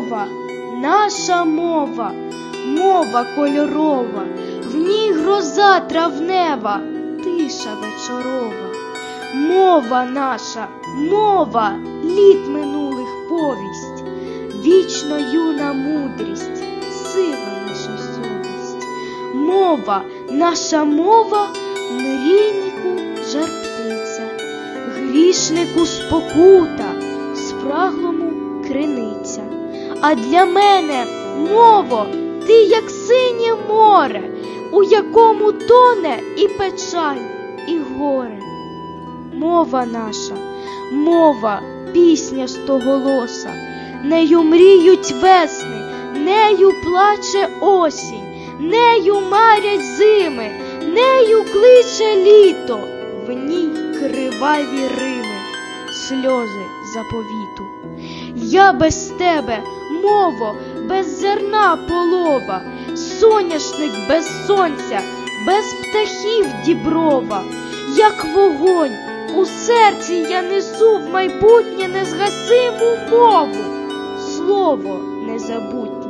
мова, наша мова, мова кольорова, в ній гроза травнева, тиша вечорова. Мова наша, мова, літ минулих повість, вічно юна мудрість, сила наша совість. Мова, наша мова, мрійнику жар птиця, грішнику спокута, А для мене, мово, ти як синє море, у якому тоне і печаль, і горе. Мова наша, мова, пісня стоголоса, нею мріють весни, нею плаче осінь, нею марять зими, нею кличе літо, в ній криваві рими, сльози заповіту. Я без тебе, мово, без зерна полова, соняшник без сонця, без птахів діброва, як вогонь, у серці я несу в майбутнє незгасиму мову, слово незабутнє.